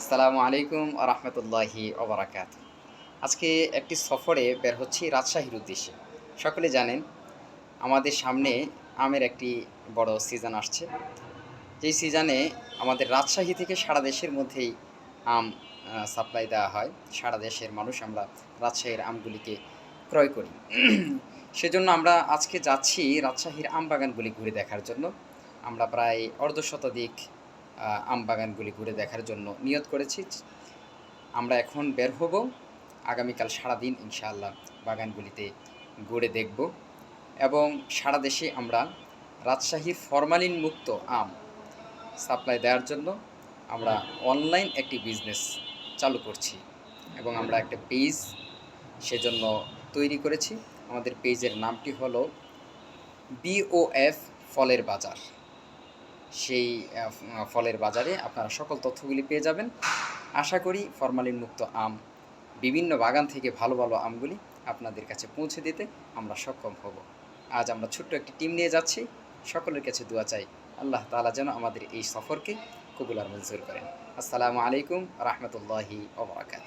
আসসালামু আলাইকুম রহমতুল্লাহি ওবরাকাত আজকে একটি সফরে বের হচ্ছি রাজশাহীর উদ্দেশ্যে। সকলে জানেন, আমাদের সামনে আমের একটি বড় সিজন আসছে। যেই সিজনে আমাদের রাজশাহী থেকে সারা দেশের মধ্যেই আম সাপ্লাই দেওয়া হয়। সারা দেশের মানুষ আমরা রাজশাহীর আমগুলিকে ক্রয় করি। সেজন্য আমরা আজকে যাচ্ছি রাজশাহীর আম বাগানগুলি ঘুরে দেখার জন্য। আমরা প্রায় অর্ধ শতাধিক আম বাগানগুলি ঘুরে দেখার জন্য নিয়ত করেছি। আমরা এখন বের হব। আগামীকাল সারাদিন ইনশাআল্লাহ বাগানগুলিতে ঘুরে দেখব। এবং সারা দেশে আমরা রাজশাহীর ফরমালিন মুক্ত আম সাপ্লাই দেওয়ার জন্য আমরা অনলাইন একটি বিজনেস চালু করছি এবং আমরা একটা পেজ সেজন্য তৈরি করেছি। আমাদের পেজের নামটি হলো বিওএফ ফলের বাজার। সেই ফলের বাজারে আপনারা সকল তথ্যগুলি পেয়ে যাবেন। আশা করি ফরমালিন মুক্ত আম, বিভিন্ন বাগান থেকে ভালো ভালো আমগুলি আপনাদের কাছে পৌঁছে দিতে আমরা সক্ষম হব। আজ আমরা ছোট্ট একটি টিম নিয়ে যাচ্ছি। সকলের কাছে দোয়া চাই, আল্লাহ তাআলা যেন আমাদের এই সফরকে কবুল আর মঞ্জুর করেন। আসসালামু আলাইকুম রহমতুল্লাহি ওবরাকাত